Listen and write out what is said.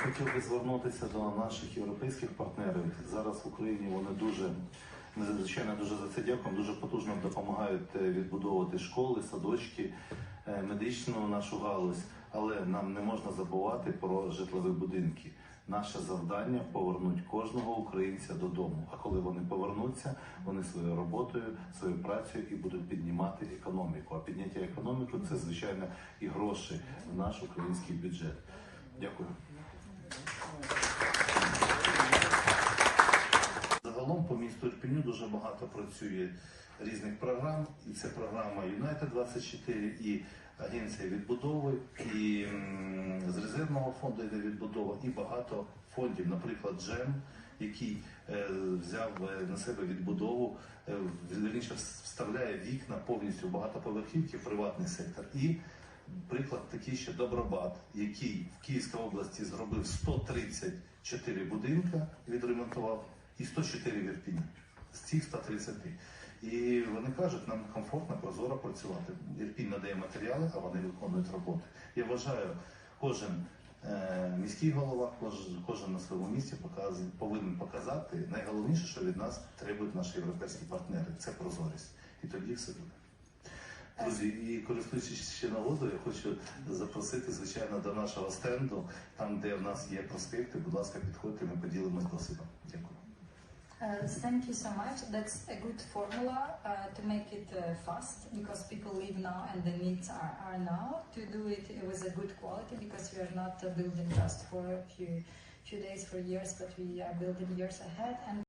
хотів би звернутися до наших європейських партнерів. Зараз в Україні вони дуже, ми звичайно дуже за це дякуємо, дуже потужно допомагають е, відбудовувати школи, садочки, е, медичну нашу галузь. Але нам не можна забувати про житлові будинки. Наше завдання повернути кожного українця додому. А коли вони повернуться, вони своєю роботою, своєю працею і будуть піднімати економіку. А підняття економіки це звичайно і гроші в наш український бюджет. Дякую. По дуже багато працює різних програм, і це програма United 24 і Агенція відбудови, і з резервного фонду йде відбудова, і багато фондів, наприклад, Джем, який е, взяв е, на себе відбудову, е, вірніше вставляє вікна повністю в багатоповерхівки в приватний сектор. І Приклад такий ще Добробат, який в Київській області зробив 134 будинка, відремонтував, і 104 в Ірпіні з цих 130. І вони кажуть, нам комфортно, прозоро працювати. Ірпінь надає матеріали, а вони виконують роботи. Я вважаю, кожен е, міський голова, кожен, кожен на своєму місці показує, повинен показати найголовніше, що від нас требують наші європейські партнери це прозорість. І тоді все буде. Друзі, і користуючись ще нагодою, я хочу запросити, звичайно, до нашого стенду, там, де в нас є проспекти. Будь ласка, підходьте, ми поділимось досвідом. Дякую. Uh, thank you so much. That's a good formula uh, to make it uh, fast because people live now and the needs are, are now to do it with a good quality because we are not uh, building just for a few few days for years, but we are building years ahead and